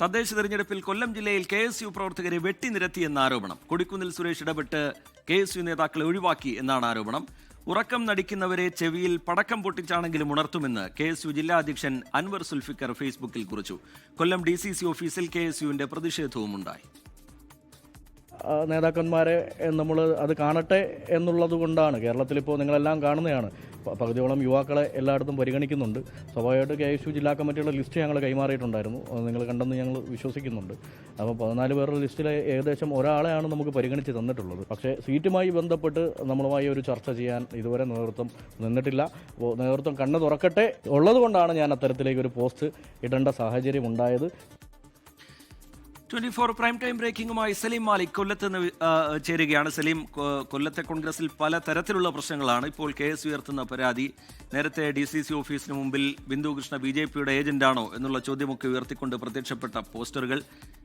തദ്ദേശ തെരഞ്ഞെടുപ്പിൽ കൊല്ലം ജില്ലയിൽ കെ എസ് യു പ്രവർത്തകരെ വെട്ടിനിരത്തിയെന്ന ആരോപണം. കൊടിക്കുന്നിൽ സുരേഷ് ഇടപെട്ട് കെ എസ് യു നേതാക്കളെ ഒഴിവാക്കി എന്നാണ് ആരോപണം. ഉറക്കം നടിക്കുന്നവരെ ചെവിയിൽ പടക്കം പൊട്ടിച്ചാണെങ്കിലും ഉണർത്തുമെന്ന് കെ എസ് യു ജില്ലാ അധ്യക്ഷൻ അൻവർ സുൽഫിക്കർ ഫേസ്ബുക്കിൽ കുറിച്ചു. കൊല്ലം ഡി സി സി ഓഫീസിൽ കെ എസ് യുവിന്റെ പ്രതിഷേധവും ഉണ്ടായി. നേതാക്കന്മാരെ നമ്മൾ അത് കാണട്ടെ എന്നുള്ളത് കൊണ്ടാണ്. കേരളത്തിലിപ്പോൾ നിങ്ങളെല്ലാം കാണുന്നതാണ്. പകുതിയോളം യുവാക്കളെ എല്ലായിടത്തും പരിഗണിക്കുന്നുണ്ട്. സ്വാഭാവികമായിട്ട് കെ എസ് യു ജില്ലാ കമ്മിറ്റിയുടെ ലിസ്റ്റ് ഞങ്ങൾ കൈമാറിയിട്ടുണ്ടായിരുന്നു. നിങ്ങൾ കണ്ടെന്ന് ഞങ്ങൾ വിശ്വസിക്കുന്നുണ്ട്. അപ്പോൾ പതിനാല് പേരുടെ ലിസ്റ്റിലെ ഏകദേശം ഒരാളെയാണ് നമുക്ക് പരിഗണിച്ച് തന്നിട്ടുള്ളത്. പക്ഷേ സീറ്റുമായി ബന്ധപ്പെട്ട് നമ്മളുമായി ഒരു ചർച്ച ചെയ്യാൻ ഇതുവരെ നേതൃത്വം നിന്നിട്ടില്ല. അപ്പോൾ നേതൃത്വം കണ്ണ് തുറക്കട്ടെ ഉള്ളതുകൊണ്ടാണ് ഞാൻ അത്തരത്തിലേക്ക് ഒരു പോസ്റ്റ് ഇടേണ്ട സാഹചര്യം ഉണ്ടായത്. ട്വന്റി ഫോർ പ്രൈം ടൈം ബ്രേക്കിംഗുമായി സലീം മാലിക് കൊല്ലത്ത് നിന്ന് ചേരുകയാണ്. സലീം കൊല്ലത്തെ കോൺഗ്രസിൽ പല തരത്തിലുള്ള പ്രശ്നങ്ങളാണ്. ഇപ്പോൾ കെ എസ് ഉയർത്തുന്ന പരാതി നേരത്തെ ഡി സി സി ഓഫീസിന് മുമ്പിൽ ബിന്ദു കൃഷ്ണ ബി ജെ പിയുടെ ഏജന്റാണോ എന്നുള്ള ചോദ്യമൊക്കെ ഉയർത്തിക്കൊണ്ട് പ്രത്യക്ഷപ്പെട്ട പോസ്റ്ററുകൾ.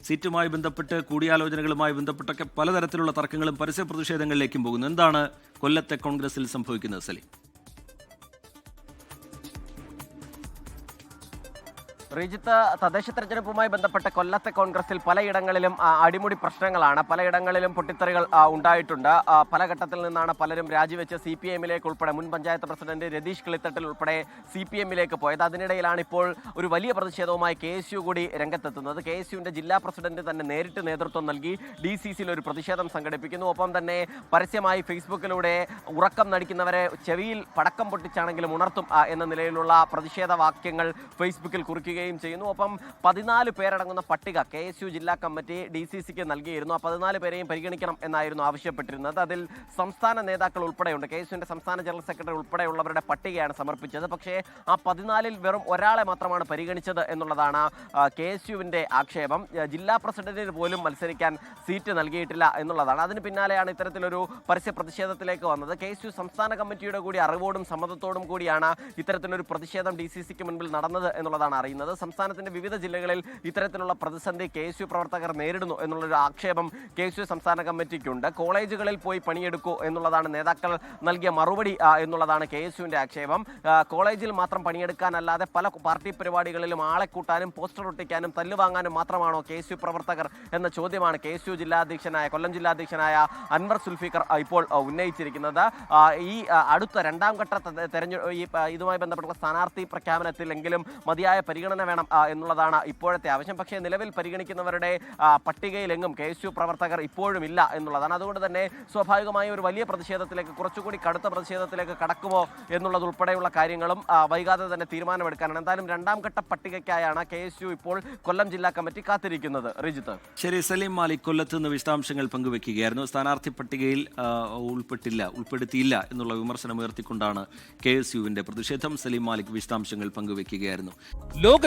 സീറ്റുമായി ബന്ധപ്പെട്ട് കൂടിയാലോചനകളുമായി ബന്ധപ്പെട്ടൊക്കെ പലതരത്തിലുള്ള തർക്കങ്ങളും പരസ്യ പ്രതിഷേധങ്ങളിലേക്കും പോകുന്നു. എന്താണ് കൊല്ലത്തെ കോൺഗ്രസിൽ സംഭവിക്കുന്നത് സലീം? ശ്രീജിത്ത് തദ്ദേശ തെരഞ്ഞെടുപ്പുമായി ബന്ധപ്പെട്ട കൊല്ലത്തെ കോൺഗ്രസിൽ പലയിടങ്ങളിലും അടിമുടി പ്രശ്നങ്ങളാണ്. പലയിടങ്ങളിലും പൊട്ടിത്തെറികൾ ഉണ്ടായിട്ടുണ്ട്. പല ഘട്ടത്തിൽ നിന്നാണ് പലരും രാജിവെച്ച് സി പി എമ്മിലേക്ക് ഉൾപ്പെടെ മുൻ പഞ്ചായത്ത് പ്രസിഡന്റ് രതീഷ് കിളിത്തട്ടിൽ ഉൾപ്പെടെ സി പി എമ്മിലേക്ക് പോയത്. അതിനിടയിലാണ് ഇപ്പോൾ ഒരു വലിയ പ്രതിഷേധവുമായി കെ എസ് യു കൂടി രംഗത്തെത്തുന്നത്. കെ എസ് യുവിന്റെ ജില്ലാ പ്രസിഡന്റ് തന്നെ നേരിട്ട് നേതൃത്വം നൽകി ഡി സി സിയിൽ ഒരു പ്രതിഷേധം സംഘടിപ്പിക്കുന്നു. ഒപ്പം തന്നെ പരസ്യമായി ഫേസ്ബുക്കിലൂടെ ഉറക്കം നടിക്കുന്നവരെ ചെവിയിൽ പടക്കം പൊട്ടിച്ചാണെങ്കിലും ഉണർത്തും എന്ന നിലയിലുള്ള പ്രതിഷേധ വാക്യങ്ങൾ ഫേസ്ബുക്കിൽ കുറിക്കുകയും ചെയ്യുന്നു. അപ്പം പതിനാല് പേരടങ്ങുന്ന പട്ടിക കെ എസ് യു ജില്ലാ കമ്മിറ്റി ഡി സി സിക്ക് നൽകിയിരുന്നു. ആ പതിനാല് പേരെയും പരിഗണിക്കണം എന്നായിരുന്നു ആവശ്യപ്പെട്ടിരുന്നത്. അതിൽ സംസ്ഥാന നേതാക്കൾ ഉൾപ്പെടെയുണ്ട്. കെ എസ് യുവിന്റെ സംസ്ഥാന ജനറൽ സെക്രട്ടറി ഉൾപ്പെടെയുള്ളവരുടെ പട്ടികയാണ് സമർപ്പിച്ചത്. പക്ഷേ ആ പതിനാലിൽ വെറും ഒരാളെ മാത്രമാണ് പരിഗണിച്ചത് എന്നുള്ളതാണ് കെ എസ് യുവിന്റെ ആക്ഷേപം. ജില്ലാ പ്രസിഡന്റിന് പോലും മത്സരിക്കാൻ സീറ്റ് നൽകിയിട്ടില്ല എന്നുള്ളതാണ്. അതിന് പിന്നാലെയാണ് ഇത്തരത്തിലൊരു പരസ്യ പ്രതിഷേധത്തിലേക്ക് വന്നത്. കെ എസ് യു സംസ്ഥാന കമ്മിറ്റിയുടെ കൂടി അറിവോടും സമ്മതത്തോടും കൂടിയാണ് ഇത്തരത്തിലൊരു പ്രതിഷേധം ഡി സി സിക്ക് മുൻപിൽ നടന്നത് എന്നുള്ളതാണ് അറിയുന്നത്. സംസ്ഥാനത്തിന്റെ വിവിധ ജില്ലകളിൽ ഇത്തരത്തിലുള്ള പ്രതിസന്ധി കെ എസ് യു പ്രവർത്തകർ നേരിടുന്നു എന്നുള്ളൊരു ആക്ഷേപം കെ എസ് യു സംസ്ഥാന കമ്മിറ്റിക്കുണ്ട്. കോളേജുകളിൽ പോയി പണിയെടുക്കൂ എന്നുള്ളതാണ് നേതാക്കൾ നൽകിയ മറുപടി എന്നുള്ളതാണ് കെ എസ് യുവിന്റെ ആക്ഷേപം. കോളേജിൽ മാത്രം പണിയെടുക്കാനല്ലാതെ പല പാർട്ടി പരിപാടികളിലും ആളെ കൂട്ടാനും പോസ്റ്റർ ഒട്ടിക്കാനും തല്ലുവാങ്ങാനും മാത്രമാണോ കെ എസ് യു പ്രവർത്തകർ എന്ന ചോദ്യമാണ് കെ എസ് യു ജില്ലാധ്യക്ഷനായ കൊല്ലം ജില്ലാധ്യക്ഷനായ അൻവർ സുൽഫിക്കർ ഇപ്പോൾ ഉന്നയിച്ചിരിക്കുന്നത്. ഈ അടുത്ത രണ്ടാം ഘട്ട തെരഞ്ഞെടുപ്പ് ഇതുമായി ബന്ധപ്പെട്ടുള്ള സ്ഥാനാർത്ഥി പ്രഖ്യാപനത്തിലെങ്കിലും മതിയായ പരിഗണന വേണം എന്നുള്ളതാണ് ഇപ്പോഴത്തെ ആവശ്യം. പക്ഷേ നിലവിൽ പരിഗണിക്കുന്നവരുടെ പട്ടികയിലെങ്ങും കെ എസ് യു പ്രവർത്തകർ ഇപ്പോഴും ഇല്ല എന്നുള്ളതാണ്. അതുകൊണ്ട് തന്നെ സ്വാഭാവികമായും ഒരു വലിയ പ്രതിഷേധത്തിലേക്ക് കുറച്ചുകൂടി കടുത്ത പ്രതിഷേധത്തിലേക്ക് കടക്കുമോ എന്നുള്ളത് ഉൾപ്പെടെയുള്ള കാര്യങ്ങളും വൈകാതെ തന്നെ തീരുമാനമെടുക്കാനാണ്. എന്തായാലും രണ്ടാം ഘട്ട പട്ടികയ്ക്കായാണ് കെ എസ് യു ഇപ്പോൾ കൊല്ലം ജില്ലാ കമ്മിറ്റി കാത്തിരിക്കുന്നത്. റിജിത്ത്. ശരി സലീം മാലിക് കൊല്ലത്ത് നിന്ന് വിശദാംശങ്ങൾ പങ്കുവെക്കുകയായിരുന്നു. സ്ഥാനാർത്ഥി പട്ടികയിൽ ഉൾപ്പെട്ടില്ല ഉൾപ്പെടുത്തിയില്ല എന്നുള്ള വിമർശനം ഉയർത്തിക്കൊണ്ടാണ് കെ എസ് യുവിന്റെ പ്രതിഷേധം സലീം മാലിക് വിശദാംശങ്ങൾ പങ്കുവെക്കുകയായിരുന്നു.